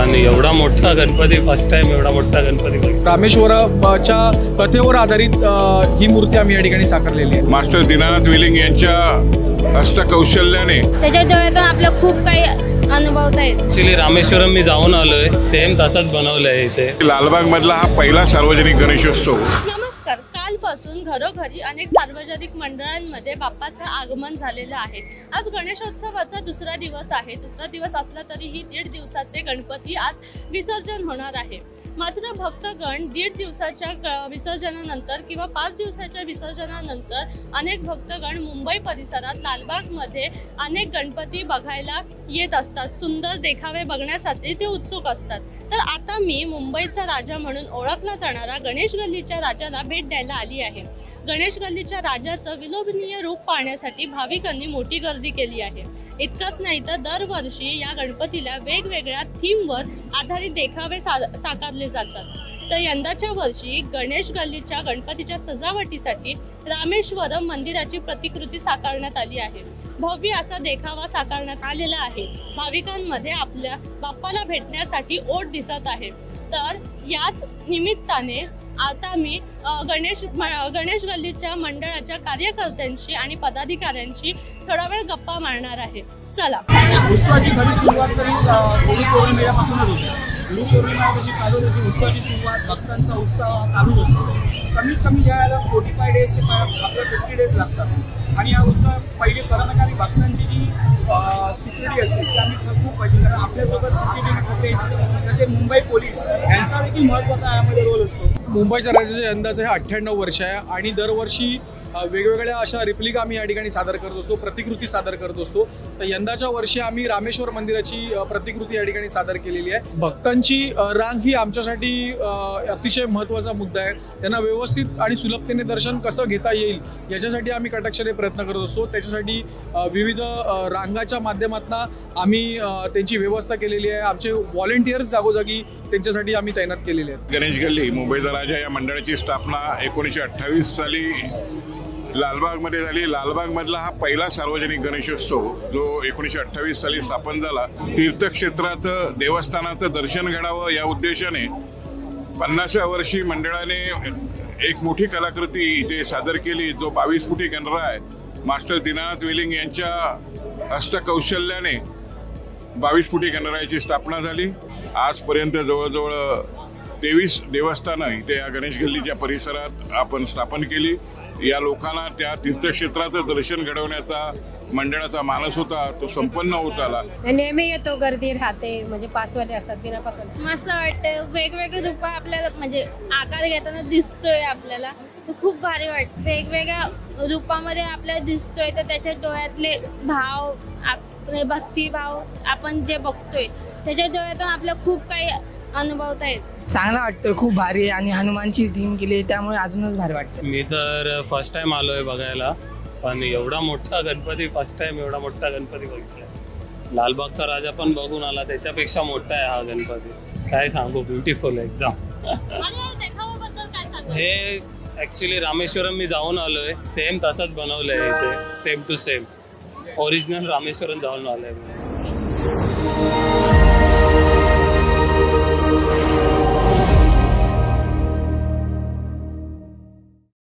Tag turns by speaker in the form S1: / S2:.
S1: पण एवढा मोठा गणपती फर्स्ट टाइम एवढा मोठा गणपती बघितला.
S2: रामेश्वराच्या कथेवर आधारित अ, ही मूर्ती आम्ही या ठिकाणी साकारलेली आहे.
S3: मास्टर दीनानाथ विलिंग यांच्या हस्तकौशल्याने
S4: त्याच्या डोळ्यातून आपल्याला खूप काही अनुभवता येत.
S1: ऍक्च्युली रामेश्वरम मी जाऊन आलोय सेम तसंच बनवलंय इथे.
S3: लालबाग मधला हा पहिला सार्वजनिक गणेशोत्सव.
S4: नमस्कार. असून घरोघरी अनेक सार्वजनिक मंडळांमध्ये बाप्पाचं आगमन झालेलं आहे. आज गणेशोत्सवाचा दुसरा दिवस आहे. दुसरा दिवस असला तरीही दीड दिवसाचे गणपती आज विसर्जन होणार आहे. मात्र भक्तगण दीड दिवसाच्या विसर्जनानंतर किंवा पाच दिवसाच्या विसर्जनानंतर अनेक भक्तगण मुंबई परिसरात लालबागमध्ये अनेक गणपती बघायला येत असतात. सुंदर देखावे बघण्यासाठी ते उत्सुक असतात. तर आता मी मुंबईचा राजा म्हणून ओळखला जाणारा गणेश गल्लीच्या राजाला भेट द्यायला आली आहे. गणेश गल्लीच्या राजाचं विलोभनीय रूप पाहण्यासाठी भाविकांनी मोठी गर्दी केली आहे. इतकंच नाही तर दरवर्षी या गणपतीला वेगवेगळ्या थीमवर आधारित देखावे सा साकारले जातात. तर यंदाच्या वर्षी गणेश गल्लीच्या गणपतीच्या सजावटीसाठी रामेश्वरम मंदिराची प्रतिकृती साकारण्यात आली आहे. भव्य असा देखावा साकारण्यात आलेला आहे. भाविकांमध्ये आपल्या बाप्पाला भेटण्यासाठी ओढ दिसत आहे. तर याच निमित्ताने आता मी गणेश म- गणेश गल्लीच्या मंडळाच्या कार्यकर्त्यांशी आणि पदाधिकाऱ्यांशी थोडा वेळ गप्पा मारणार आहे. चला.
S2: उत्सवाची खरी सुरुवात तरी गुरु पौर्णिमेपासूनच होते. गुरु पौर्णिमा जशी चालू होती उत्सवाची सुरुवात भक्तांचा उत्साह हा चालूच असतो. कमीत कमी ज्या वेळेला फोर्टी फाय डेज ते आपल्या फिफ्टी डेज लागतात. आणि या उत्सव पहिले कर्मचारी भक्तांची जी सिक्युरिटी असते ती आम्ही खूप पाहिजे. कारण आपल्यासोबत C C T V footage जसे मुंबई पोलीस यांचा देखील महत्त्वाचा यामध्ये रोल असतो. मुंबईच्या राज्याच्या अंदाजे हे अठ्ठ्याण्णव वर्ष आहे आणि दरवर्षी वेगवेगळ्या अशा रिप्लिका आम्ही या ठिकाणी सादर करत असतो प्रतिकृती सादर करत असतो. तर यंदाच्या वर्षी आम्ही रामेश्वर मंदिराची प्रतिकृती या ठिकाणी सादर केलेली आहे. भक्तांची रांग ही आमच्यासाठी अतिशय महत्त्वाचा मुद्दा आहे. त्यांना व्यवस्थित आणि सुलभतेने दर्शन कसं घेता येईल याच्यासाठी आम्ही कटाक्षाने प्रयत्न करत असतो. त्याच्यासाठी विविध रांगाच्या माध्यमातून आम्ही त्यांची व्यवस्था केलेली आहे. आमचे व्हॉलेंटियर्स जागोजागी त्यांच्यासाठी आम्ही तैनात केलेले आहेत.
S3: गणेश गल्ली मुंबईचा राजा या मंडळाची स्थापना एकोणीसशे अठ्ठावीस साली लालबागमध्ये झाली. लालबागमधला हा पहिला सार्वजनिक गणेशोत्सव जो एकोणीसशे अठ्ठावीस साली स्थापन झाला. तीर्थक्षेत्राचं देवस्थानाचं दर्शन घडावं या उद्देशाने पन्नासव्या वर्षी मंडळाने एक मोठी कलाकृती इथे सादर केली जो बावीस फुटी गणराय मास्टर दीनानाथ वेलिंग यांच्या हस्तकौशल्याने बावीस फुटी गणरायाची स्थापना झाली. आजपर्यंत जवळजवळ तेवीस देवस्थानं इथे या गणेश गल्लीच्या परिसरात आपण स्थापन केली. या लोकांना त्या तीर्थक्षेत्राचं दर्शन घडवण्याचा मंडळाचा मानस होता तो संपन्न होत आला.
S5: नेहमी येतो गर्दी राहते म्हणजे पासवाले असतात बिना पासवाले
S4: मस्त वाटतं वेगवेगळे रूप आपल्याला म्हणजे आकार घेताना दिसतोय आपल्याला. खूप भारी वाटतं वेगवेगळ्या रूपामध्ये आपल्याला दिसतोय तर त्याच्या डोळ्यातले भाव आपले भक्तिभाव आपण जे बघतोय त्याच्या डोळ्यातून आपल्याला खूप काही अनुभवता येत.
S6: चांगला वाटतोय खूप भारी आहे आणि हनुमानची थीम केली आहे त्यामुळे अजूनच भारी वाटतं
S1: मी तर फर्स्ट टाइम आलोय बघायला पण एवढा मोठा गणपती फर्स्ट टाइम एवढा मोठा गणपती बघितलाय. लालबागचा राजा पण बघून आला त्याच्यापेक्षा मोठा आहे हा गणपती. काय सांगू ब्युटिफुल एकदम. हे ऍक्च्युली रामेश्वरम मी जाऊन आलोय सेम तसंच बनवलंय इथे same to same original Rameshwaram जाऊन आलोय मी.